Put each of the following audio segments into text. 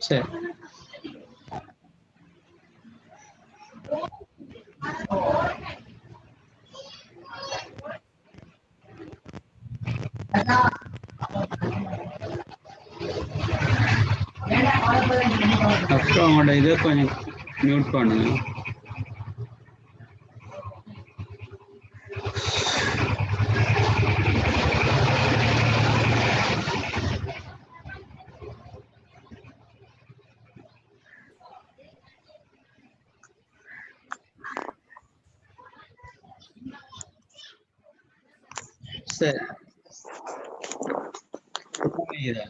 சரி. அப்புறம் அவங்களோட இதை கொஞ்சம் மியூட் பண்ணுங்க சரி புரியுதா?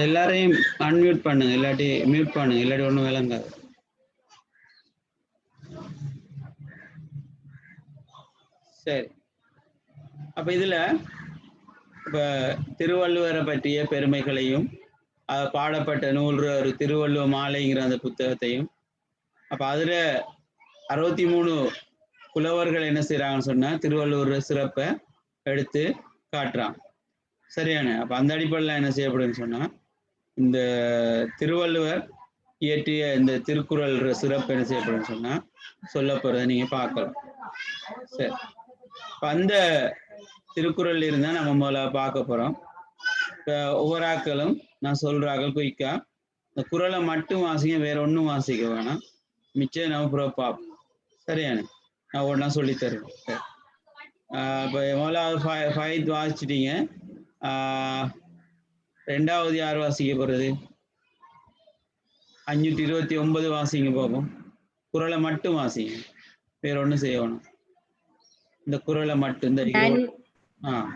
உங்களை எல்லாரையும் அன்மியூட் பண்ணுங்க இல்லாட்டி மியூட் பண்ணுங்க இல்லாட்டி ஒண்ணும் விளங்காது சரி. அப்ப இதுல இப்ப திருவள்ளுவரை பற்றிய பெருமைகளையும் பாடப்பட்ட நூல் ஒரு திருவள்ளுவ மாலைங்கிற அந்த புத்தகத்தையும் அப்ப அதுல அறுபத்தி மூணு புலவர்கள் என்ன செய்யறாங்கன்னு சொன்னா திருவள்ளுவர் சிறப்பை எடுத்து காட்டுறான். சரியான? அப்ப அந்த அடிப்படையில் என்ன செய்யப்படுதுன்னு சொன்னா இந்த திருவள்ளுவர் இயற்றிய இந்த திருக்குறள் சிறப்பு என்ன செய்யப்படும் சொன்னா சொல்ல போறதை நீங்க பார்க்கலாம். சரி. அந்த திருக்குறள் இருந்தா நம்ம முதல்ல பார்க்க போறோம். ஒவ்வொரு ஆக்களும் நான் சொல்றாக்கள் குயிக்கா இந்த குறளை மட்டும் வாசிங்க வேற ஒன்றும் வாசிக்க வேணாம். மிச்சம் நம்ம ப்ரோ பார்ப்போம் சரியான? நான் ஒன்றா சொல்லி தருவேன் இப்போ முதல்ல ஃபை- ஃபைத் வாசிச்சிட்டீங்க. ஆஹ் ரெண்டாவது யார் வாசிக்க போறது? அஞ்சூற்றி இருபத்தி ஒன்பது வாசிங்க பார்ப்போம் குறளை மட்டும் வாசிங்க. வேற ஒண்ணும் செய்ய வேணாம். இந்த குறளை மட்டும் இந்த இருபது- ஆ.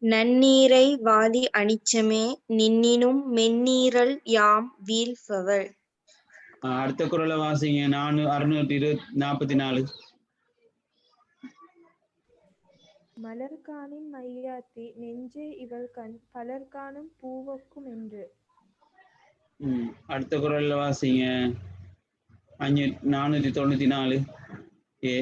நன்னீரை வாதி அனிச்சமே நின்னினும் மென்னீரல் யாம் வீழ்பவள். ஆ, அடுத்த குறளை வாசிங்க. நானூ அறுநூற்றி இருபத்தி நாற்பத்தி நாலு. மலர்காணின் மையாத்தி நெஞ்சே இவள் கண் பலர் காணும் பூவக்கும் என்று. அடுத்த குரல்ல வாசிங்க. அஞ்சு நானூற்றி தொண்ணூத்தி நாலு. ஏ.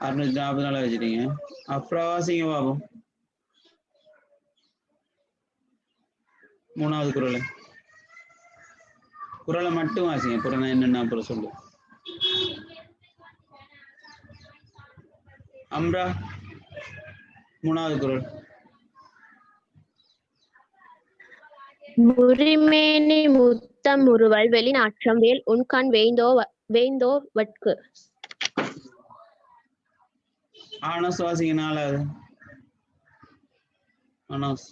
அறுநூத்தி நாற்பது நாள் வச்சுட்டீங்க அப்புறம் வாசிங்க பாபம் மூணாவது குறளை குறளை மட்டும் வாசிங்க. நான் என்னென்ன அப்புறம் சொல்லு. அம்ரா மூணாவது குறள் முறிமேனி முத்தம் முறுவல் வெளிநாற்றம் வேல் உன்கண் வேந்தோ வேந்தோ வட்கு. ஆனஸ் வாசிங்க நாலாவது. ஆனஸ்.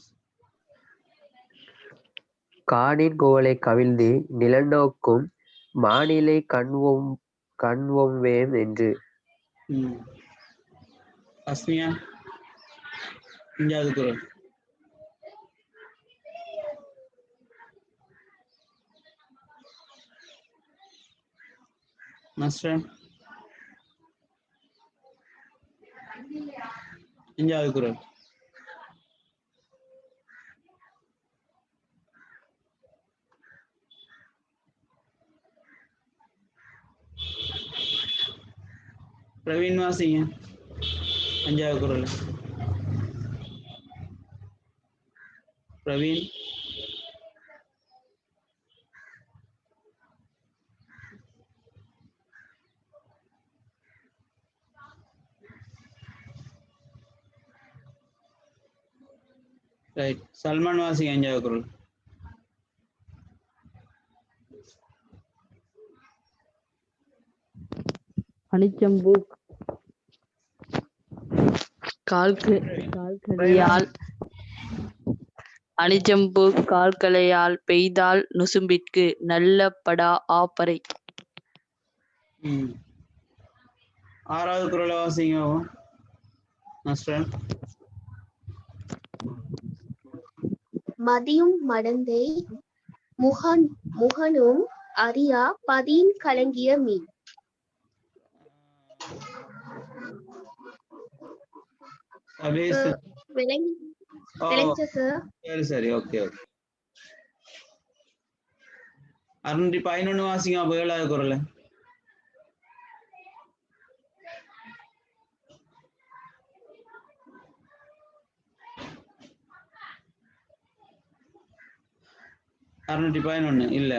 காணின் கோவலை கவிழ்ந்து நிலநோக்கும் மாநிலை கண்வோம் கண்வோம் என்று. ம். அஸ்மியா அஞ்சாவது குறள் மாஸ்டர் அஞ்சாவது பிரவீன் வாசிங்க அஞ்சாவது குறள் பிரவீன் ரைட் சல்மான் வாசிங்க அஞ்சாவது குறள் அனிச்சம்பூ கால்கு கால்களையால் அனிச்சம்பூ கால்களையால் பெய்தால் நுசும்பிற்கு நல்ல படா ஆப்பரை ஆறாவது குறளை வாசிங்க மாஸ்டர். மதியும் மடந்தை முகன் முகனும் அறியா பதியின் கலங்கிய மீன். சரி சரி. ஓகே ஓகே அறுநூற்றி பதினொன்னு வாசிங்க அப்போ ஏழாவது குரல். அறுநூற்றி பதினொன்னு. இல்லை.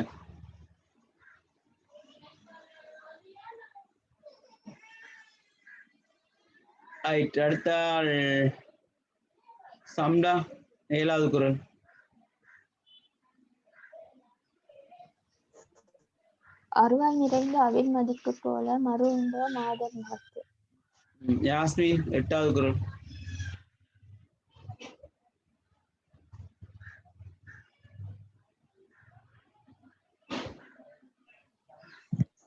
ரைட் அடுத்த ஆள். சம்டா ஏழாவது குரல். அருவாள் நிறைந்த அவிழ் மதிக்கு போல மறு உண்ட மாதர் முகத்து. ம், யாஸ்மின் எட்டாவது குரல்.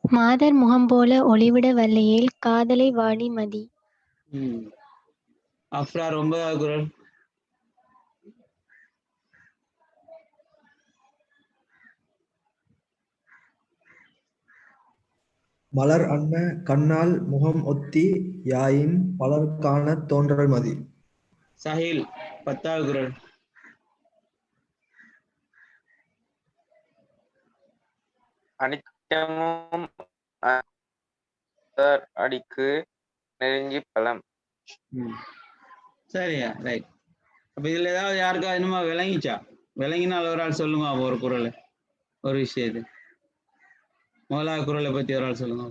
மாதர் முகம் போல ஒளிவிட வல்லையேல் காதலை வாடி மதி. ம். அஃப்ரார் ஒன்பதாவது குரல். மலர் அன்ன கண்ணால் முகம் ஒத்தி யாயின் பலர் காணத் தோன்றல் மதி. சஹில் பத்தாவது குரல். அனிச்சமும் அ- அடிக்கு நெருஞ்சி பழம் சரியா ரைட் அப்ப இதுல ஏதாவது யாருக்கா என்னமா விளங்கிச்சா? விளங்கினால் ஒரு ஆள் சொல்லுங்க ஒரு குரல். ஒரு விஷயத்து. முதலாவது குரலை பத்தி ஒரு ஆள் சொல்லுங்க.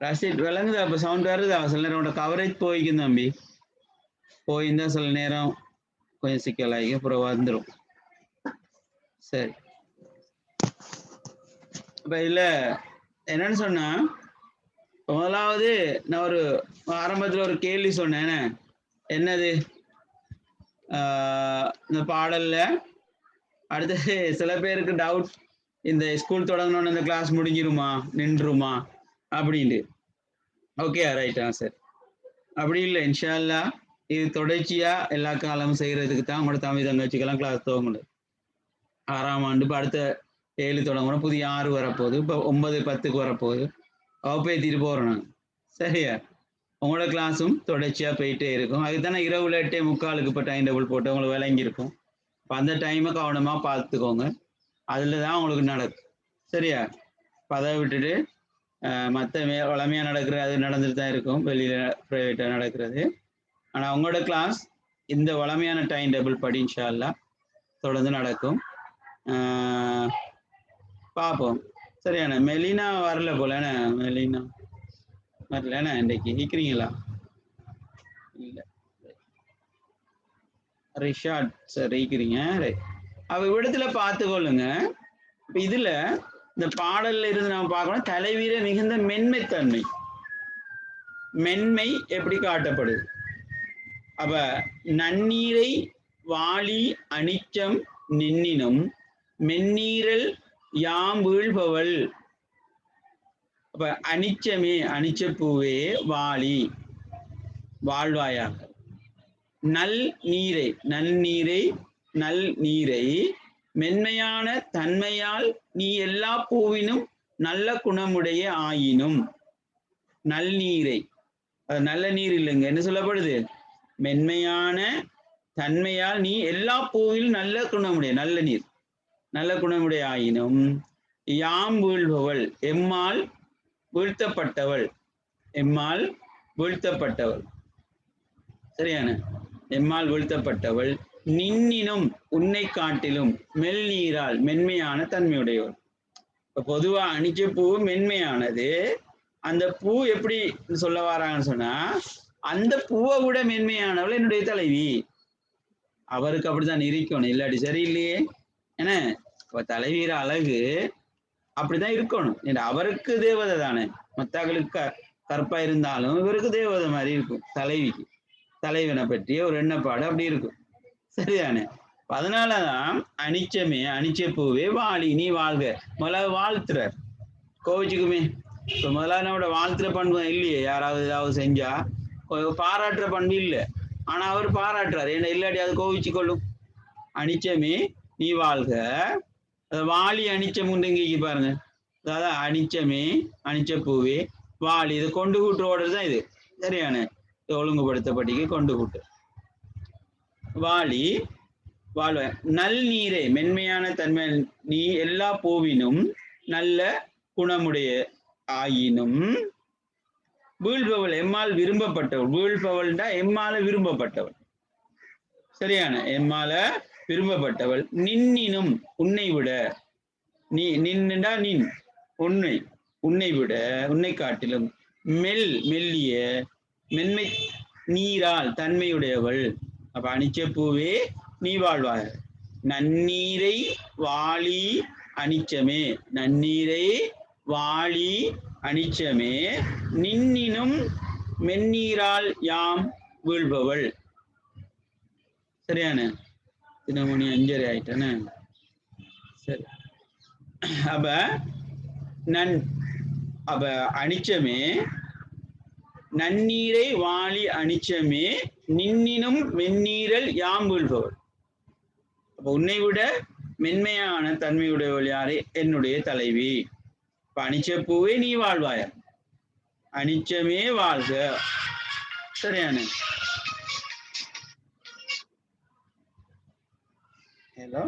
ரஷீத் விளங்குதா அப்ப சவுண்ட் வருதா சில நேரம் உன்னோட கவரேஜ் போய்க்கும் தம்பி போயிருந்தா சில நேரம் கொஞ்சம் சிக்கலாகி அப்புறம் வந்துடும் சரி இப்போ இதுல என்னன்னு சொன்னா முதலாவது நான் ஒரு ஆரம்பத்துல ஒரு கேள்வி சொன்னேன் என்ன? என்னது இந்த பாடல்ல அடுத்தது சில பேருக்கு டவுட் இந்த ஸ்கூல் தொடங்கணும்னு இந்த கிளாஸ் முடிஞ்சிருமா நின்றுமா அப்படின்ட்டு ஓகே ரைட் ஆ சார் அப்படி இல்லை. இன்ஷா இது தொடர்ச்சியா எல்லா காலமும் செய்யறதுக்கு தான் உங்களோட தமிழ் தங்கச்சிக்கெல்லாம் கிளாஸ் துவங்கணும் ஆறாம் ஆண்டு இப்போ அடுத்த ஏழு தொடங்கணும் புதிய ஆறு வரப்போகுது. இப்போ ஒன்பது பத்துக்கு வரப்போகுது. அவப்பேத்திட்டு போகிறோம் நாங்கள் சரியா? உங்களோட கிளாஸும் தொடர்ச்சியாக போயிட்டே இருக்கும். அதுக்கு தானே இரவுல எட்டே முக்காலுக்கு இப்போ டைம் டேபிள் போட்டு உங்களுக்கு விளங்கியிருக்கும் இப்போ அந்த டைமை கவனமாக பார்த்துக்கோங்க. அதில் தான் உங்களுக்கு நடக்கும். சரியா? இப்போ அதை விட்டுட்டு மற்ற மே வளமையாக நடக்கிற அது நடந்துட்டு தான் இருக்கும். வெளியில் ப்ரைவேட்டாக நடக்கிறது. ஆனால் உங்களோட கிளாஸ் இந்த வளமையான டைம் டேபிள் படி தொடர்ந்து நடக்கும். பார்ப்போம். சரியான மெலினா வரல போலண்ணே மெலினா? வரலண்ணே இன்றைக்கு நிற்கிறீங்களா இல்லை. ரிஷாட் சார் இருக்கிறீங்க ரைட் அவ பார்த்து கொள்ளுங்க இப்போ இதில் இந்த பாடல்ல இருந்து நம்ம பார்க்கணும் தலைவீர மிகுந்த மென்மைத்தன்மை. மென்மை எப்படி காட்டப்படுது? அப்ப நன்னீரை வாளி அனிச்சம் நின்னினும் மென்னீரல் யாம் வீழ்பவள். அப்ப அனிச்சமே அனிச்சப்பூவே வாளி. வாழ்வாயாக. நல் நீரை நல் நீரை நல் நீரை மென்மையான தன்மையால் நீ எல்லா பூவினும் நல்ல குணமுடைய ஆயினும் நல் நீரை அது நல்ல நீர் இல்லைங்க. என்ன சொல்லப்படுது? மென்மையான தன்மையால் நீ எல்லா பூவிலும் நல்ல குணமுடைய நல்ல நீர் நல்ல குணமுடைய ஆயினும் யாம் வீழ்பவள் எம்மால் வீழ்த்தப்பட்டவள் எம்மால் வீழ்த்தப்பட்டவள். சரியான எம்மால் வீழ்த்தப்பட்டவள் நின்னினும் உன்னை காட்டிலும் மெல்நீரால் மென்மையான தன்மையுடையவர் இப்ப பொதுவா அணிச்ச பூ மென்மையானது அந்த பூ எப்படி சொல்ல வராங்கன்னு சொன்னா அந்த பூவை விட மென்மையானவள் என்னுடைய தலைவி. அவருக்கு அப்படித்தான் இருக்கணும். இல்லாட்டி சரியில்லையே. என்ன? இப்ப தலைவீர அழகு அப்படிதான் இருக்கணும். அவருக்கு தேவதை தானே. மத்தாக்களுக்கு க- கற்பா இருந்தாலும் இவருக்கு தேவதை மாதிரி இருக்கும் தலைவிக்கு. தலைவனை பற்றிய ஒரு எண்ணப்பாடு அப்படி இருக்கும். சரிதானே? அதனாலதான் அனிச்சமே அனிச்ச பூவே வாழி நீ வாழ்க. முதல்ல வாழ்த்துறார். கோவிச்சுக்குமே. இப்ப முதல்ல நம்மளோட வாழ்த்துற பண்பு இல்லையே யாராவது ஏதாவது செஞ்சா. பாராட்டுற பண்பு இல்லை. ஆனா அவர் பாராட்டுறாரு. என்ன இல்லாட்டி அது கோவிச்சு கொள்ளும் அனிச்சமே நீ வாழ்க. வாலி வாளி அனிச்சம் உண்டுங்க பாருங்க. அதாவது அனிச்சமே அனிச்ச பூவே வாளி இது கொண்டு கூட்டு ஓடுறது தான் இது. சரியான? ஒழுங்குபடுத்தப்பட்டிக்கு கொண்டு கூட்டு. வாளி வாழ்வ. நல் நீரே மென்மையான தன்மை நீ எல்லா பூவினும் நல்ல குணமுடைய ஆயினும். வீழ்பவள் எம்மால் விரும்பப்பட்டவள். வீழ்பவள்டா எம்மால விரும்பப்பட்டவள். சரியான எம்மால விரும்பப்பட்டவள். நின்னினும் உன்னை விட நீ நின்னுடா நின். உன்னை உன்னை விட உன்னை காட்டிலும் மெல் மெல்லிய மென்மை நீரால் தன்மையுடையவள். அப்ப அனிச்ச பூவே நீ வாழ்வாய். நன்னீரை வாளி அனிச்சமே நன்னீரை வாளி அனிச்சமே நின்னினும் மென்னீரால் யாம் வீழ்பவள். சரியான? தினமணி அஞ்சரை ஆயிட்டானே? சரி. அப்ப நன் அப்ப அனிச்சமே நன்னீரை வாளி அணிச்சமே நின்னினும் வெந்நீரல் யாம் வீழ்பவள் அப்ப உன்னை விட மென்மையான தன்மையுடையவள் யாரு என்னுடைய தலைவி. இப்ப அணிச்ச பூவே நீ வாழ்வாய. அணிச்சமே வாழ்க. சரியான. ஹலோ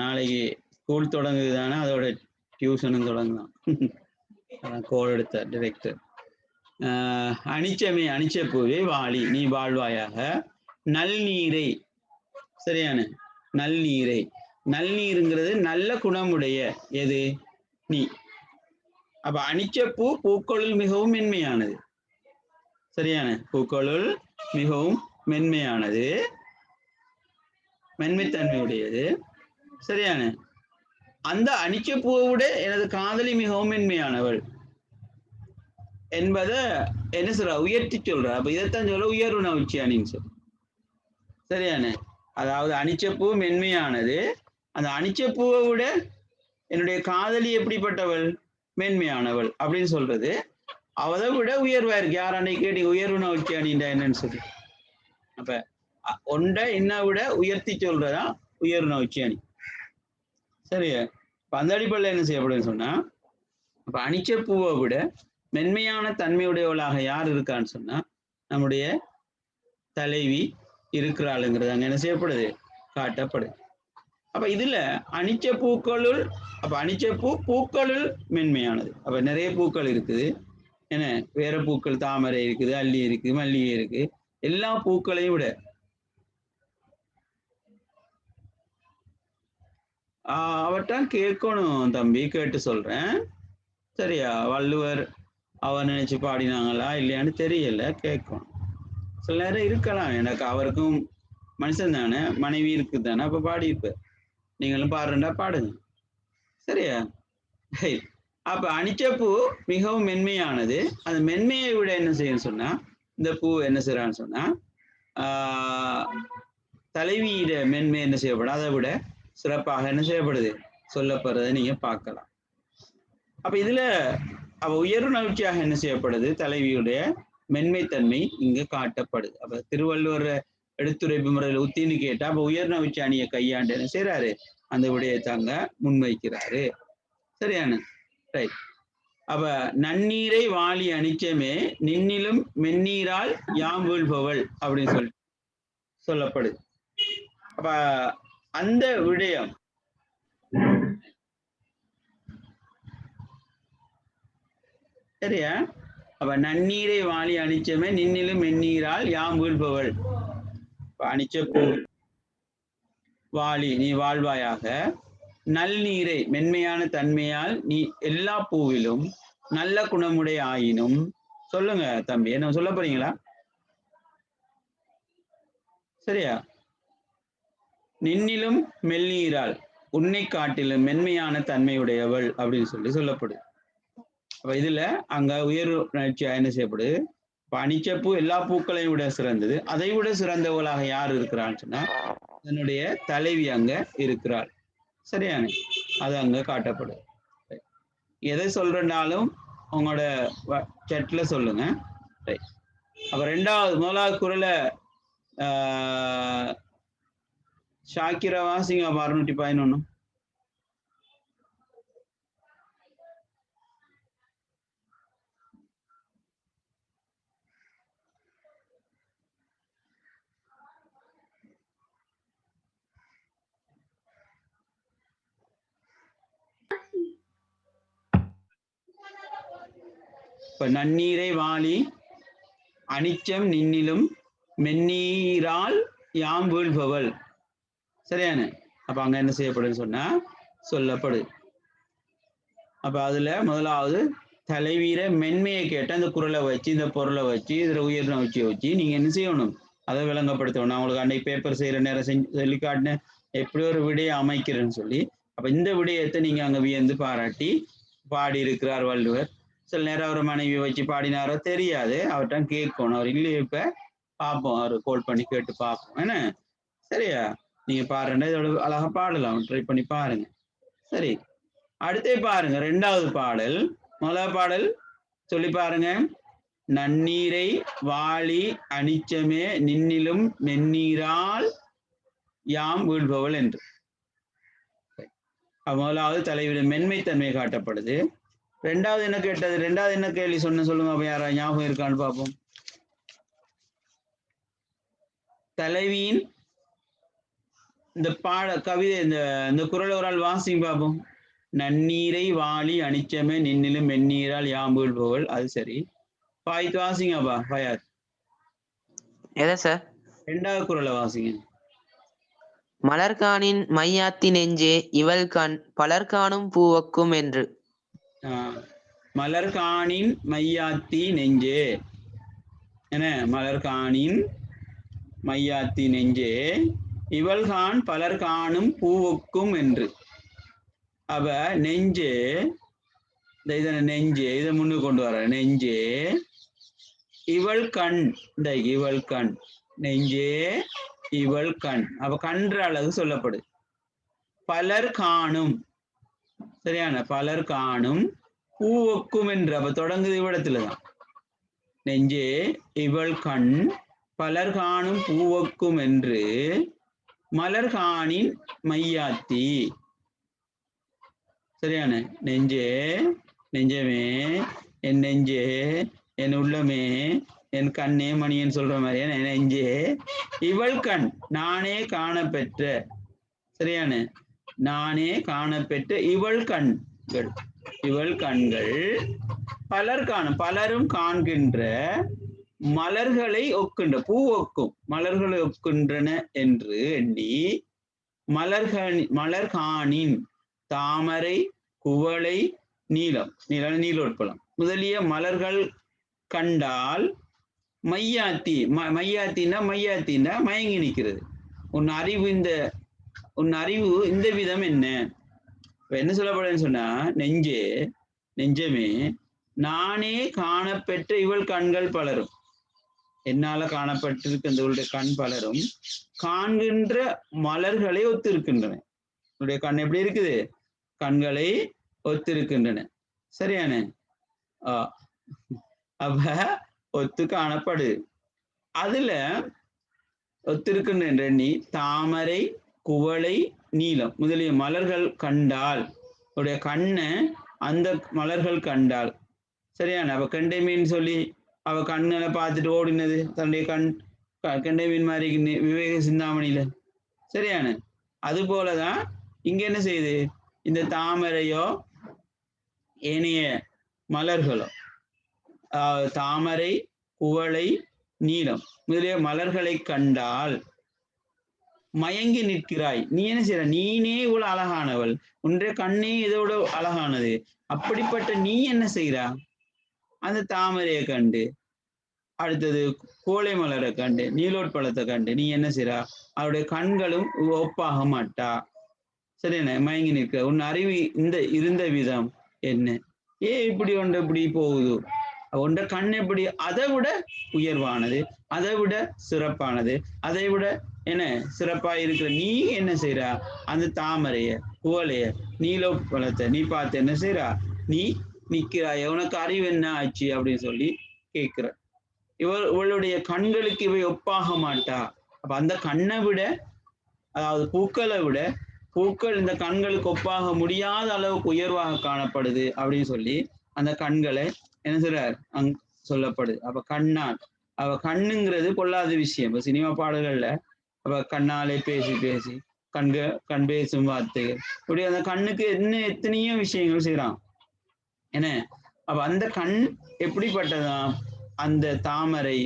நாளைக்கு ஸ்கூல் தொடங்குது தானே அதோட டியூஷனும் தொடங்கலாம். அதான் கோல் எடுத்த டிரெக்டர் அனிச்சமே அனிச்ச பூவே வாளி நீ வாழ்வாயாக. நல்நீரை சரியான? நல்நீரை. நல்நீருங்கிறது நல்ல குணமுடைய எது? நீ. அப்ப அனிச்ச பூ பூக்களுள் மிகவும் மென்மையானது. சரியான? பூக்களுள் மிகவும் மென்மையானது. மென்மைத்தன்மையுடையது. சரியான. அந்த அணிச்ச பூவை விட எனது காதலி மிகவும் மென்மையானவள் என்பதை என்ன சொல்ற? உயர்த்தி சொல்ற. அப்ப இதைத்தான் சொல்ல உயர்வு உச்சியானின்னு சொல்லு. சரியான. அதாவது அணிச்சப்பூ மென்மையானது. அந்த அணிச்சப்பூவை விட என்னுடைய காதலி எப்படிப்பட்டவள்? மென்மையானவள் அப்படின்னு சொல்றது. அவதை விட உயர்வா இருக்கு. யார் அன்னைக்கு கேட்டி உயர்வு உச்சியானின்றா என்னன்னு சொல்லி. அப்ப ஒன்றை என்ன விட உயர்த்தி சொல்றதா உயர்வு அணி. சரியா இப்ப அந்த அடிப்படையில் என்ன செய்யப்படுதுன்னு சொன்னா அப்ப அணிச்ச பூவை விட மென்மையான தன்மையுடையவளாக யார் இருக்கான்னு சொன்னா நம்முடைய தலைவி இருக்கிறாளுங்கிறது அங்க என்ன செய்யப்படுது? காட்டப்படுது. அப்ப இதுல அணிச்ச பூக்களுள் அப்ப அணிச்ச பூ பூக்களுள் மென்மையானது. அப்ப நிறைய பூக்கள் இருக்குது. என்ன? வேற பூக்கள் தாமரை இருக்குது அல்லி இருக்கு மல்லிகை இருக்கு எல்லா பூக்களையும் விட ஆஹ் கேட்கணும் தம்பி கேட்டு சொல்றேன். சரியா வள்ளுவர் அவர் நினைச்சு பாடினாங்களா இல்லையான்னு தெரியல கேட்கணும். சில நேரம் இருக்கலாம் எனக்கு அவருக்கும் மனுஷன் தானே மனைவி இருக்கு தானே அப்ப பாடியிருப்பார் நீங்களும் பாடுறா பாடுங்க. சரியா? அப்ப அனிச்ச பூ மிகவும் மென்மையானது. அந்த மென்மையை விட என்ன செய்யும் சொன்னா இந்த பூ என்ன செய்யறான்னு சொன்னா ஆஹ் தலைவியிட மென்மை என்ன செய்யப்படும்? அதை விட சிறப்பாக என்ன செய்யப்படுது? சொல்லப்படுறதை நீங்க பார்க்கலாம். அப்ப இதுல அவ உயர்வு நம்பிக்கையாக என்ன செய்யப்படுது? தலைவியுடைய மென்மைத்தன்மை இங்க காட்டப்படுது. அப்ப திருவள்ளுவர் எடுத்துரைப்பு முறையில் உத்தின்னு கேட்டா அப்ப உயர் நவிச்சி அணியை கையாண்டு என்ன செய்யறாரு அந்த விடயத்தை அங்க முன்வைக்கிறாரு. சரியான? ரைட் அப்ப நன்னீரை வாளி அணிச்சமே நின்னிலும் மென்னீரால் யாம் வீழ்பவள் அப்படின்னு சொல்லி சொல்லப்படுது. அப்ப அந்த விடயம். சரியா? அப்ப நன்னீரை வாளி அணிச்சமே நின்னிலும் மென்னீரால் யாம் வீழ்பவள். அணிச்ச அனிச்ச பூ. வாளி நீ வாழ்வாயாக. நல்நீரை மென்மையான தன்மையால் நீ எல்லா பூவிலும் நல்ல குணமுடைய ஆயினும். சொல்லுங்க தம்பி என்ன சொல்ல போறீங்களா? சரியா? நின்னிலும் மெல்லீரால் உன்னை காட்டிலும் மென்மையான தன்மையுடையவள் அப்படின்னு சொல்லி சொல்லப்படுது. அப்ப இதுல அங்க உயர் நடிச்சியா என்ன செய்யப்படுது? பனிச்சப்பூ எல்லா பூக்களையும் விட சிறந்தது. அதை விட சிறந்தவளாக யார் இருக்கிறான்னு சொன்னா அதனுடைய தலைவி அங்க இருக்கிறாள். சரியான அது அங்க காட்டப்படுது. எதை சொல்றனாலும் உங்களோட செட்ல சொல்லுங்க. Right. அப்ப ரெண்டாவது முதலாவது குரலை ஷாக்கிரா வாசிங்க அறுநூற்றி பதினொன்று இப்ப நன்னீரை வாளி அனிச்சம் நின்னிலும் மென்னீரால் யாம் வீழ்பவள். சரியான. அப்ப அங்க என்ன செய்யப்படுதுன்னு சொன்னா சொல்லப்படுது அப்ப அதுல முதலாவது தலைவீர மென்மையை கேட்டு அந்த குரலை வச்சு இந்த பொருளை வச்சு இதுல உயிரின வச்சு வச்சு நீங்க என்ன செய்யணும்? அதை விளங்கப்படுத்தணும். நான் உங்களுக்கு அன்னைக்கு பேப்பர் செய்யற நேரம் செஞ்சு சொல்லி காட்டினேன் எப்படி ஒரு விடையை அமைக்கிறேன்னு சொல்லி அப்ப இந்த விடயத்தை நீங்க அங்க வியந்து பாராட்டி பாடி இருக்கிறார் வள்ளுவர். சில நேரம் அவர் மனைவி வச்சு பாடினாரோ தெரியாது. அவர்கிட்ட கேட்கணும். அவர் இல்லையே இப்ப பார்ப்போம் அவர் கோல் பண்ணி கேட்டு பார்ப்போம் என்ன? சரியா? நீங்க பாருங்க இதோட அழகா பாடலாம். ட்ரை பண்ணி பாருங்க. சரி. அடுத்தே பாருங்க ரெண்டாவது பாடல். முதல் பாடல். சொல்லி பாருங்க. நன்னீரை வாளி அனிச்சமே நின்னிலும் மென்னீரால் யாம் வீழ்பவள் என்று. முதலாவது தலைவியில் மென்மைத்தன்மை காட்டப்படுது. ரெண்டாவது என்ன கேட்டது? ரெண்டாவது என்ன கேள்வி சொன்ன சொல்லுங்க அப்ப யாரா ஞாபகம் இருக்கான்னு பார்ப்போம் தலைவியின் இந்த பாட கவிதை இந்த இந்த குரல் ஒரு ஆள் வாசிங்க பார்ப்போம் நன்னீரை வாளி அனிச்சமே நின்னிலும் மென்னீரால் யாம்புள்பவள் அது சரி. பாய்த்து வாசிங்கப்பா ஃபயாத் எதை சார்? ரெண்டாவது குரலை வாசிங்க. மலர்காணின் மையாத்தி நெஞ்சே இவள் கண் பலர்காணும் பூவக்கும் என்று. ஆஹ், மலர்காணின் மையாத்தி நெஞ்சே. என்ன? மலர்காணின் மையாத்தி நெஞ்சே. இவள்கான் பலர் காணும் பூவுக்கும் என்று. அவ நெஞ்சே இந்த இதனை நெஞ்சே இதை முன்னு கொண்டு வர. நெஞ்சே இவள் கண் இந்த இவள் கண் நெஞ்சே இவள் கண் அவ கன்ற அழகு சொல்லப்படு. பலர் காணும் சரியான பலர் காணும் பூவொக்கும் என்று. அப்ப தொடங்குது இவ்விடத்துலதான். நெஞ்சே இவள் கண் பலர் காணும் பூவொக்கும் என்று. மலர் காணின் மையாத்தி. சரியான? நெஞ்சே நெஞ்சமே என் நெஞ்சே என் உள்ளமே என் கண்ணே மணியன் சொல்ற மாதிரி என் நெஞ்சே. இவள் கண் நானே காணப்பெற்ற. சரியான? நானே காணப்பெற்ற இவள் கண்கள். இவள் கண்கள் பலர் காணும் பலரும் காண்கின்ற மலர்களை ஒக்கின்ற பூ ஒக்கும் மலர்களை ஒக்கின்றன என்று எண்ணி மலர்கணி மலர்காணின் தாமரை குவளை நீலம் நீல நீலோட்பலம் முதலிய மலர்கள் கண்டால் மையாத்தி ம- மையாத்தின்னா மையாத்தின்னா மயங்கி நிற்கிறது. உன் அறிவு இந்த உன் அறிவு இந்த விதம் என்ன? இப்ப என்ன சொல்லப்படுதுன்னு சொன்னா நெஞ்சே நெஞ்சமே நானே காணப்பெற்ற இவள் கண்கள் பலரும். என்னால காணப்பட்டிருக்க கண் பலரும் காண்கின்ற மலர்களை ஒத்திருக்கின்றன. உன்னுடைய கண் எப்படி இருக்குது? கண்களை ஒத்திருக்கின்றன. சரியான? அப்ப ஒத்து காணப்படு. அதுல ஒத்திருக்கின்ற நீ தாமரை குவளை நீலம். முதலிய மலர்கள் கண்டால் உடைய கண்ணை அந்த மலர்கள் கண்டால். சரியான? அவ கெண்டை மீன் சொல்லி அவ கண்ணனை பார்த்துட்டு ஓடினது. தன்னுடைய கண் க- கெண்டை மாதிரி விவேக சிந்தாமணியில. சரியான? அது போலதான் இங்க என்ன செய்யுது? இந்த தாமரையோ ஏனைய மலர்களோ ஆஹ் தாமரை குவளை நீளம் முதலிய மலர்களை கண்டால் மயங்கி நிற்கிறாய். நீ என்ன செய்யற நீனே இவ்வளவு அழகானவள். ஒன்றே கண்ணே இதோட அழகானது. அப்படிப்பட்ட நீ என்ன செய்யறா அந்த தாமரையை கண்டு அடுத்தது கோழை மலரை கண்டு நீலோட் பழத்தை கண்டு நீ என்ன செய்றா? அவருடைய கண்களும் ஒப்பாக மாட்டா. சரியான மயங்கி நிற்க உன் அறிவு இந்த இருந்த விதம் என்ன? ஏன் இப்படி ஒன்று இப்படி போகுது? ஒன்ற கண் எப்படி? அதை விட உயர்வானது அதை விட சிறப்பானது அதை விட என்ன சிறப்பா இருக்கிற நீ என்ன செய்றா? அந்த தாமரைய குவலைய நீலோ பழத்தை நீ பார்த்து என்ன செய்றா? நீ நிற்கிறாய் உனக்கு அறிவு என்ன ஆச்சு அப்படின்னு சொல்லி கேட்கிற இவள் இவளுடைய கண்களுக்கு இவை ஒப்பாக மாட்டா. அப்ப அந்த கண்ணை விட அதாவது பூக்களை விட பூக்கள் இந்த கண்களுக்கு ஒப்பாக முடியாத அளவுக்கு உயர்வாக காணப்படுது அப்படின்னு சொல்லி அந்த கண்களை என்ன சொல்றார்? அங் சொல்லப்படுது. அப்ப கண்ணால். அவ கண்ணுங்கிறது பொல்லாத விஷயம். இப்ப சினிமா பாடல்கள்ல அவ கண்ணாலே பேசி பேசி கண்க கண் பேசும் வார்த்தைகள். இப்படி அந்த கண்ணுக்கு என்ன எத்தனையோ விஷயங்கள் செய்யறான் என்ன? அப்ப அந்த கண் எப்படிப்பட்டதாம் அந்த தாமரை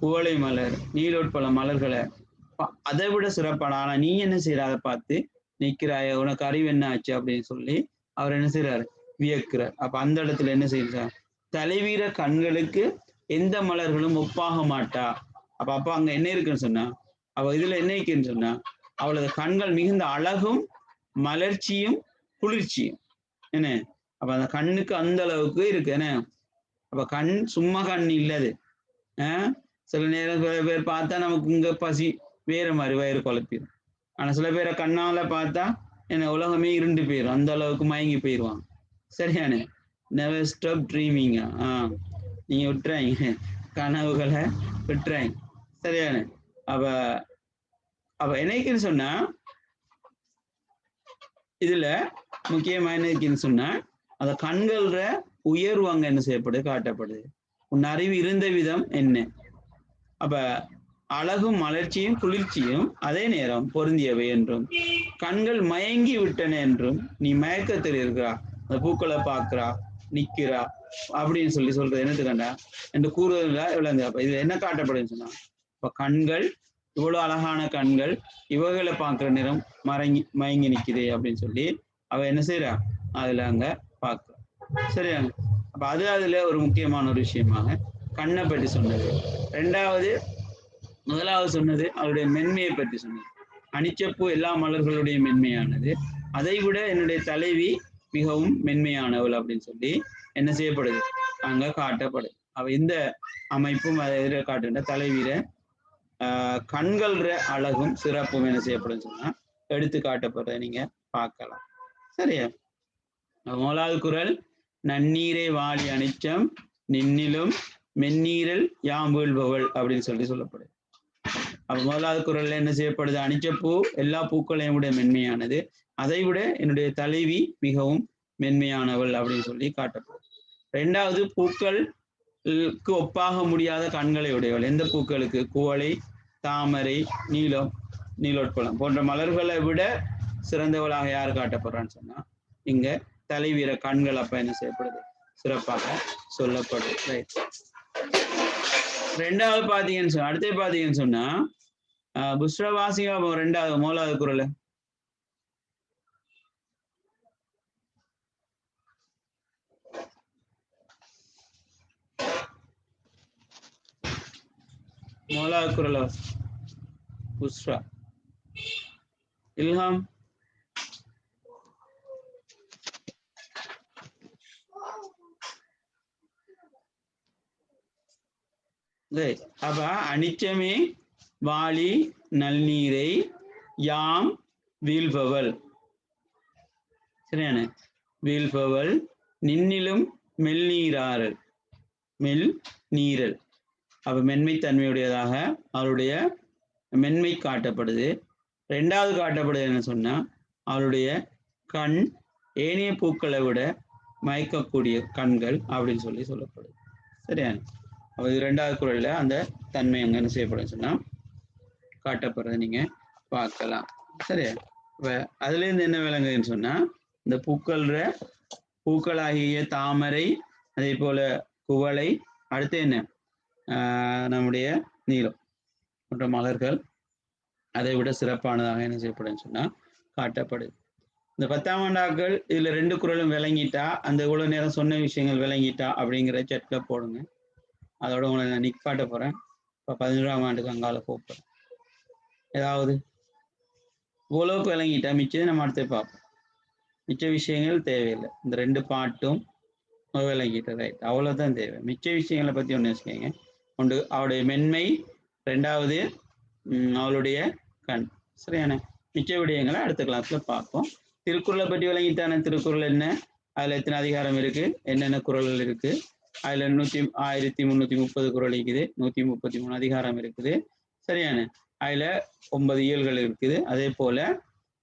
குவளை மலர் நீலோட்பல மலர்களை அதை விட சிறப்பான ஆனா நீ என்ன செய்யற அதை பார்த்து நிக்கிறாய உனக்கு அறிவு என்ன ஆச்சு அப்படின்னு சொல்லி அவர் என்ன செய்யறாரு வியக்கிறார். அப்ப அந்த இடத்துல என்ன செய்யறார் தலைவீர கண்களுக்கு எந்த மலர்களும் ஒப்பாக மாட்டா. அப்ப அப்ப அங்க என்ன இருக்குன்னு சொன்னா அவ இதுல என்ன இருக்குன்னு சொன்னா அவளது கண்கள் மிகுந்த அழகும் மலர்ச்சியும் குளிர்ச்சியும். என்ன? அப்ப அந்த கண்ணுக்கு அந்த அளவுக்கு இருக்கு. என்ன? அப்ப கண் சும்மா கண் இல்லது ஆஹ் சில நேரம் சில பேர் பார்த்தா நமக்கு இங்க பசி வேற மாதிரி வயிறு குழப்பிடும் ஆனா சில பேரை கண்ணால பார்த்தா என்ன உலகமே இருண்டு போயிடும் அந்த அளவுக்கு மயங்கி போயிடுவாங்க சரியானே? நெவர் ஸ்டாப் ட்ரீமிங்க ஆ. நீங்க விட்டுறாங்க கனவுகளை விட்டுறாங்க சரியானே? அப்ப அப்ப என்னைக்குன்னு சொன்னா இதுல முக்கியமா என்னக்குன்னு சொன்னா அந்த கண்கள்ற உயர்வு அங்க என்ன செய்யப்படுது? காட்டப்படுது. உன் அறிவு இருந்த விதம் என்ன? அப்ப அழகும் மலர்ச்சியும் குளிர்ச்சியும் அதே நேரம் பொருந்தியவை என்றும் கண்கள் மயங்கி விட்டன என்றும் நீ மயக்கத்தில் இருக்கிறா. அந்த பூக்களை பார்க்கிறா நிக்கிறா அப்படின்னு சொல்லி சொல்றது என்னத்துக்கண்டா என்று கூறுவதில் விளங்கு அப்ப இது என்ன காட்டப்படுதுன்னு சொன்னா இப்ப கண்கள் இவ்வளவு அழகான கண்கள் இவைகளை பார்க்கிற நிறம் மறங்கி மயங்கி நிக்குது அப்படின்னு சொல்லி அவ என்ன செய்யறா அதுல அங்க பார்க்க சரியாங்க. அப்ப அது அதுல ஒரு முக்கியமான ஒரு விஷயமாக கண்ணை பற்றி சொன்னது. ரெண்டாவது முதலாவது சொன்னது அவருடைய மென்மையை பற்றி சொன்னது. அனிச்சப்பூ எல்லா மலர்களுடைய மென்மையானது. அதை விட என்னுடைய தலைவி மிகவும் மென்மையானவள் அப்படின்னு சொல்லி என்ன செய்யப்படுது? அங்க காட்டப்படுது. அவ இந்த அமைப்பும் அதை எதிர காட்டுகின்ற தலைவியில ஆஹ் கண்கள்ற அழகும் சிறப்பும் என்ன செய்யப்படும் சொன்னா எடுத்து காட்டப்படுறத நீங்க பார்க்கலாம். சரியா? முதலாவது குரல் நன்னீரை வாளி அனிச்சம் நின்னிலும் மென்னீரல் யாம்புழ்பவள் அப்படின்னு சொல்லி சொல்லப்படுது. அப்ப முதலாவது குரல்ல என்ன செய்யப்படுது? அனிச்சப்பூ எல்லா பூக்களையும் விட மென்மையானது. அதை விட என்னுடைய தலைவி மிகவும் மென்மையானவள் அப்படின்னு சொல்லி காட்டப்படும் ரெண்டாவது பூக்களுக்கு ஒப்பாக முடியாத கண்களை உடையவள். எந்த பூக்களுக்கு? குவளை தாமரை நீலம் நீலோட்பழம் போன்ற மலர்களை விட சிறந்தவளாக யார் காட்டப்படுறான்னு சொன்னா இங்க தலைவீர கண்கள் அப்ப என்ன செய்யப்படுது? சிறப்பாக சொல்லப்படுது ரைட் ரெண்டாவது பாத்தீங்கன்னு சொன்னா அடுத்து பாத்தீங்கன்னு சொன்னா ஆஹ் புஷ்ரவாசிகா ரெண்டாவது மூலாவது குரல். மூலாவது குரல்? புஷ்ரா இல்ஹாம்? அப்ப அனிச்சமே வாளி நல்நீரை யாம் வீழ்பவள். சரியான. வீழ்பவள் நின்னிலும் மெல்நீராறல். மெல் நீரல் அப்ப மென்மை தன்மையுடையதாக அவருடைய மென்மை காட்டப்படுது. ரெண்டாவது காட்டப்படுது என்ன சொன்னா அவருடைய கண் ஏனைய பூக்களை விட மயக்கக்கூடிய கண்கள் அப்படின்னு சொல்லி சொல்லப்படுது. சரியான. அப்ப ரெண்டாவது குரல்ல அந்த தன்மை அங்க என்ன செய்யப்படும் சொன்னா காட்டப்படுறதை நீங்க பார்க்கலாம். சரியா? இப்ப அதுல இருந்து என்ன விளங்குதுன்னு சொன்னா இந்த பூக்கள்ற பூக்களாகிய தாமரை அதே போல குவளை அடுத்து என்ன? ஆஹ் நம்முடைய நீளம் போன்ற மலர்கள் அதை விட சிறப்பானதாக என்ன செய்யப்படும் சொன்னா காட்டப்படுது. இந்த பத்தாம் ஆண்டாக்கள் இதுல ரெண்டு குரலும் விளங்கிட்டா அந்த இவ்வளவு நேரம் சொன்ன விஷயங்கள் விளங்கிட்டா அப்படிங்கிற செட்ல போடுங்க. அதோட உங்களை நான் நிற்பாட்ட போறேன். இப்போ பதினோராம் ஆண்டுக்கு அங்கால கூப்பிட்றேன் ஏதாவது? ஓலோக்கு விளங்கிட்டா மிச்சம் நம்ம அடுத்து பார்ப்போம். மிச்ச விஷயங்கள் தேவையில்லை. இந்த ரெண்டு பாட்டும் விளங்கிட்டு ரைட் அவ்வளோதான் தேவை. மிச்ச விஷயங்களை பத்தி ஒன்று வச்சுக்கோங்க ஒன்று அவளுடைய மென்மை. ரெண்டாவது அவளுடைய கண். சரியான? மிச்ச விடயங்களை அடுத்த கிளாஸ்ல பார்ப்போம். திருக்குறளை பற்றி விளங்கிட்டான? திருக்குறள் என்ன? அதில் எத்தனை அதிகாரம் இருக்கு? என்னென்ன குரல்கள் இருக்கு? அதுல நூத்தி ஆயிரத்தி முன்னூத்தி முப்பது குரல் இருக்குது. நூத்தி முப்பத்தி மூணு அதிகாரம் இருக்குது. சரியான? அதுல ஒன்பது இயல்கள் இருக்குது. அதே போல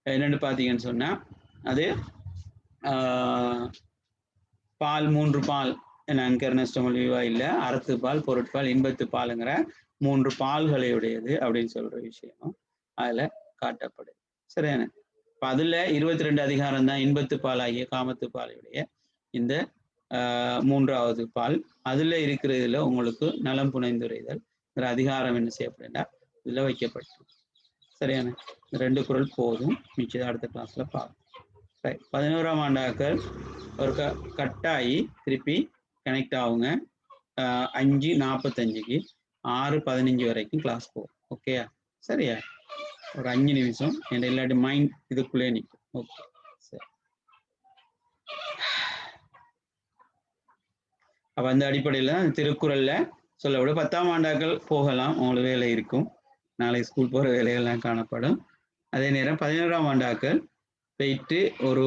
என்னன்னு பாத்தீங்கன்னு சொன்னா அது ஆஹ், பால் மூன்று பால் அங்கர்னஸ்டமல் விவா இல்ல அறத்து பால் பொருட்பால் இன்பத்து பாலுங்கிற மூன்று பால்களை உடையது அப்படின்னு சொல்ற விஷயம் அதுல காட்டப்படுது. சரியான? அதுல இருபத்தி ரெண்டு அதிகாரம் தான் இன்பத்து பால் ஆகிய காமத்து பாலையுடைய இந்த மூன்றாவது பால். அதுல இருக்கிறதுல உங்களுக்கு நலம் புனைந்துரைதல். அதிகாரம் என்ன செய்யப்படுண்டா இதுல வைக்கப்பட்டு சரியான? ரெண்டு குரல் போதும். மிச்சம் அடுத்த கிளாஸ்ல பார்ப்போம் பதினோராம் ஆண்டாக்கள் ஒரு க கட்டாயி திருப்பி கனெக்ட் ஆகுங்க. அஞ்சு நாற்பத்தஞ்சுக்கு ஆறு பதினஞ்சு வரைக்கும் கிளாஸ் போகும். ஓகேயா சரியா? ஒரு அஞ்சு நிமிஷம். என் இல்லாட்டி மைண்ட் இதுக்குள்ளே நிற்கும் ஓகே சரி அப்போ அந்த அடிப்படையில் தான் திருக்குறள்ல சொல்லப்படும். பத்தாம் ஆண்டாக்கள் போகலாம் உங்களுக்கு வேலை இருக்கும். நாளை ஸ்கூல் போகிற வேலைகள்லாம் காணப்படும். அதே நேரம் பதினோராம் ஆண்டாக்கள் போயிட்டு ஒரு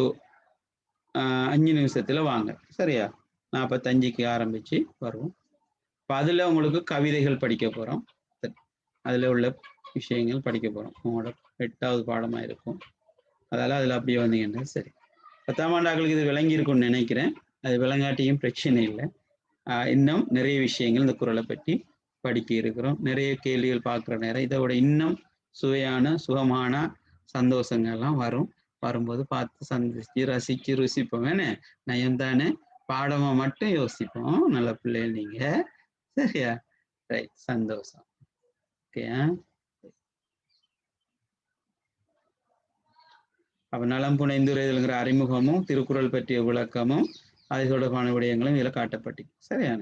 அஞ்சு நிமிஷத்தில் வாங்க. சரியா? நாற்பத்தஞ்சுக்கு ஆரம்பித்து வருவோம். இப்போ அதில் உங்களுக்கு கவிதைகள் படிக்க போகிறோம் அதில் உள்ள விஷயங்கள் படிக்க போகிறோம் உங்களோட எட்டாவது பாடமாக இருக்கும். அதால அதில் அப்படியே வந்தீங்கன்னா சரி. பத்தாம் ஆண்டாக்களுக்கு இது விளங்கி இருக்கும்னு நினைக்கிறேன். அது விளங்காட்டியும் பிரச்சனை இல்லை. இன்னும் நிறைய விஷயங்கள் இந்த குறளை பற்றி படிக்க இருக்கிறோம் நிறைய கேள்விகள் பார்க்குற நேரம் இதை விட இன்னும் சுவையான சுகமான சந்தோஷங்கள்லாம் வரும். வரும்போது பார்த்து சந்திச்சு ரசிச்சு ருசிப்போம். வேணே நயம் தானே பாடமா மட்டும் யோசிப்போம். நல்ல பிள்ளைங்க நீங்க. சரியா? ரைட் சந்தோஷம். ஓகே அப்ப நலம் புனைந்துரைதல்கிற அறிமுகமும் திருக்குறள் பற்றிய விளக்கமும் அது தொடர்பான விடயங்களும் இதில் காட்டப்பட்டு சரியான?